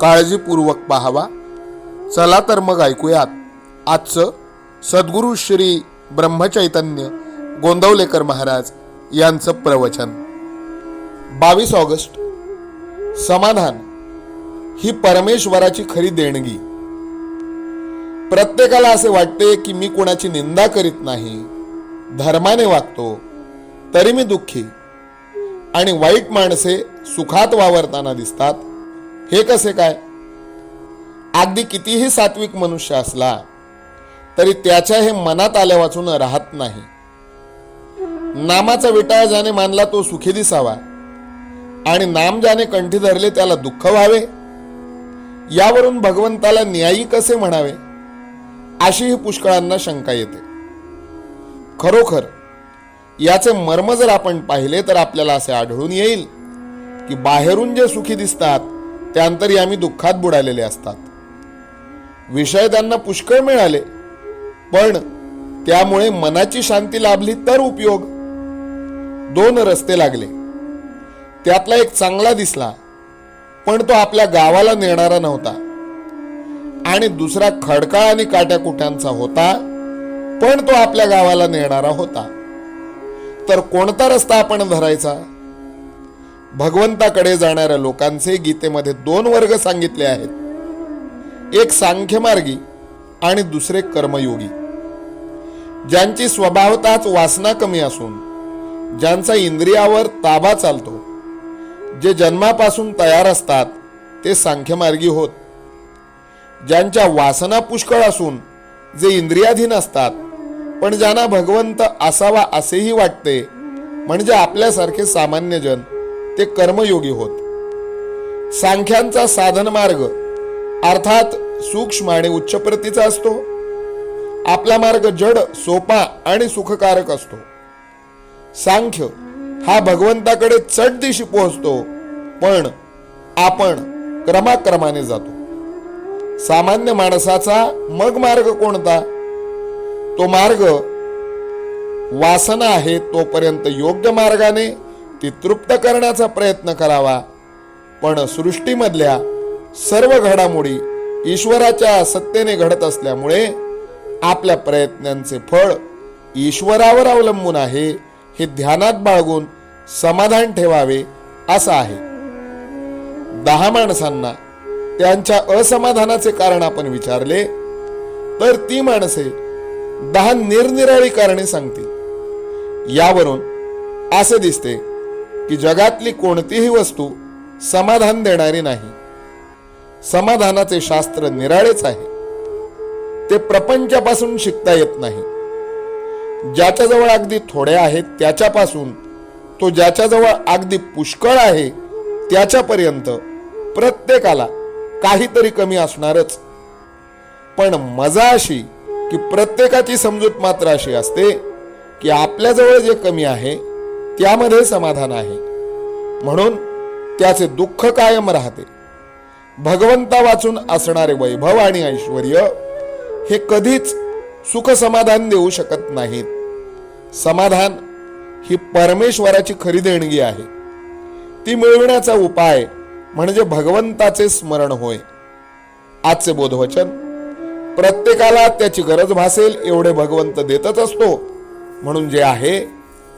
काळजीपूर्वक पाहावा. चला तर मग ऐकूयात. आजचं सद्गुरू श्री ब्रह्मचैतन्य गोंदवलेकर महाराज यांचं प्रवचन. बावीस ऑगस्ट. समाधान. ही परमेश्वराची खरी देणगी. प्रत्येकाला असे वाटते की मी कोणाची निंदा करीत नाही धर्माने वागतो तरी मी दुःखी. आणि वाईट माणसे सुखात वावरताना दिसतात हे कसे काय? अगदी कितीही सात्विक मनुष्य असला तरी त्याच्या हे मनात आल्या वाचून राहत नाही. नामाचा विटाळ ज्याने मानला तो सुखी दिसावा आणि नाम ज्याने कंठी धरले त्याला दुःख व्हावे? यावरून भगवंताला न्यायी कसे म्हणावे? अशी ही पुष्कळांना शंका येते. खरोखर याचे मर्म जर आपण पाहिले तर आपल्याला असे आढळून येईल की बाहेरून जे सुखी दिसतात ते अंतर्यामी दुःखात बुडालेले असतात. विषय त्यांना पुष्कळ मिळाले. पण त्यामुळे मनाची शांती लाभली तर उपयोग. दोन रस्ते लागले. त्यातला एक चांगला दिसला पण तो आपल्या गावाला नेणारा नव्हता. आणि दुसरा खडकाळ आणि काट्याकुट्यांचा होता पण तो आपल्या गावाला नेणारा होता. तर कोणता रस्ता आपण धरायचा? भगवंताकडे जाणाऱ्या लोकांचे गीतेमध्ये दोन वर्ग सांगितले आहेत. एक सांख्यमार्गी आणि दुसरे कर्मयोगी. ज्यांची स्वभावताच वासना कमी असून ज्यांचा इंद्रियावर ताबा चालतो जे जन्मापासून तयार असतात ते सांख्यमार्गी होत. ज्यांच्या वासना पुष्कळ असून जे इंद्रियाधीन असतात पण ज्यांना भगवंत असावा असेही वाटते म्हणजे आपल्यासारखे सामान्य जन ते कर्मयोगी होत. सांख्यांचा साधन मार्ग अर्थात सूक्ष्म आणि उच्च प्रतीचा असतो. आपला मार्ग जड सोपा आणि सुखकारक असतो. सांख्य हा भगवंताकडे चढ दिशी पोहोचतो पण आपण क्रमाक्रमाने जातो. सामान्य माणसाचा मग मार्ग कोणता? तो मार्ग वासना आहे तोपर्यंत योग्य मार्गाने ती तृप्त करण्याचा प्रयत्न करावा. पण सृष्टीमधल्या सर्व घडामोडी ईश्वराच्या सत्तेने घडत असल्यामुळे आपल्या प्रयत्नांचे फळ ईश्वरावर अवलंबून आहे हे ध्यानात बाळगून समाधान ठेवावे असं आहे. दहा माणसांना त्यांच्या असमाधानाचे कारण आपण विचारले तर ती माणसे दहा निरनिराळी कारणे सांगतील. यावरून असे दिसते की जगातली कोणतीही वस्तू समाधान देणारी नाही. समाधानाचे शास्त्र निराळेच आहे. ते प्रपंचापासून शिकता येत नाही. ज्याच्याजवळ अगदी थोडे आहेत त्याच्यापासून तो ज्याच्याजवळ अगदी पुष्कळ आहे त्याच्यापर्यंत प्रत्येकाला काहीतरी कमी असणारच. पण मजा अशी की प्रत्येकाची समजूत मात्र अशी असते की आपल्याजवळ जे कमी आहे त्यामध्ये समाधान आहे. म्हणून त्याचे दुःख कायम राहते. भगवंता वाचून असणारे वैभव आणि ऐश्वर हे कधीच सुख समाधान देऊ शकत नाहीत. समाधान ही परमेश्वराची खरी देणगी आहे. ती मिळविण्याचा उपाय म्हणजे भगवंताचे स्मरण होय. आजचे बोधवचन प्रत्येकाला त्याची गरज भासेल एवढे भगवंत देतच असतो. म्हणून जे आहे